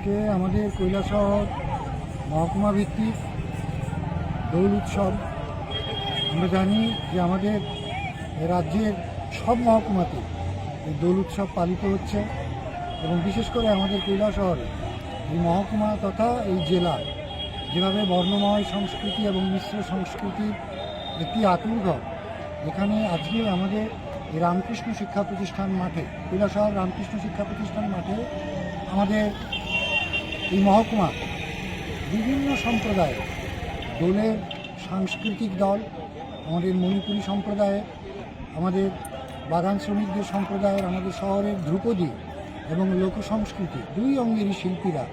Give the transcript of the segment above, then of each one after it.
আজকে আমাদের কৈলাসহর মহকুমা ভিত্তিক দোল উৎসব। আমরা জানি যে আমাদের রাজ্যের সব মহকুমাতে এই দোল উৎসব পালিত হচ্ছে এবং বিশেষ করে আমাদের কৈলাসহরে এই মহকুমা তথা এই জেলা যেভাবে বর্ণময় সংস্কৃতি এবং মিশ্র সংস্কৃতির একটি আতুর এখানে আজকে আমাদের রামকৃষ্ণ শিক্ষা প্রতিষ্ঠান মাঠে, কৈলাসহর রামকৃষ্ণ শিক্ষা প্রতিষ্ঠান মাঠে আমাদের এই মহকুমা বিভিন্ন সম্প্রদায় দোলের সাংস্কৃতিক দল, আমাদের মণিপুরী সম্প্রদায়ের, আমাদের বাগান শ্রমিকদের সম্প্রদায়ের, আমাদের শহরের ধ্রুপদী এবং লোক সংস্কৃতি দুই অঙ্গেরই শিল্পীরা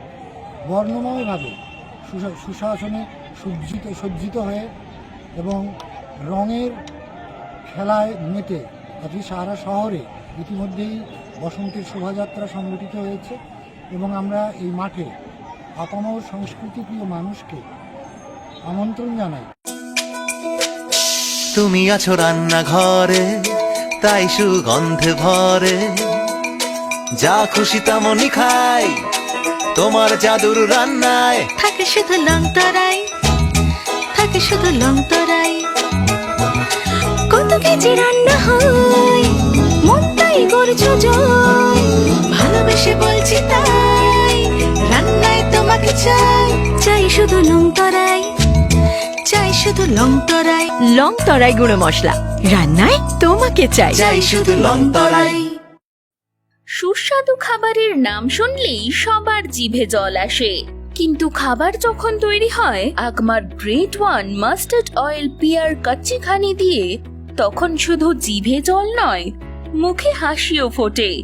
বর্ণময়ভাবে সুশাসনে সজ্জিত সজ্জিত হয়ে এবং রঙের খেলায় মেতে আজকে সারা শহরে ইতিমধ্যেই বসন্তের শোভাযাত্রা সংগঠিত হয়েছে। এবং আমরা এই মাঠে আপামর সংস্কৃতিপ্রিয় মানুষকে আমন্ত্রণ জানাই। তুমি আছো রান্নাঘরে তাই সুগন্ধে ভরে। যা খুশি তেমনই খাই তোমার জাদুর রান্নায়। থাকে শুধু লং তরাই থাকে শুধু লং তরাই কত কেজি রান্না হয় মনটাই করছ জয়। চাই চাই শুধু লং তরাই চাই শুধু লং তরাই। লং তরাই গুঁড়ো মশলা। রান্নায় তোমাকে চাই। চাই শুধু লং তরাই। সুস্বাদু খাবারের নাম শুনলেই সবার জিভে জল আসে। কিন্তু খাবার যখন তৈরি হয় Agmark great one mustard oil Piyar kachchi ghani দিয়ে তখন শুধু জিভে জল নয় মুখে হাসিও ফোটে।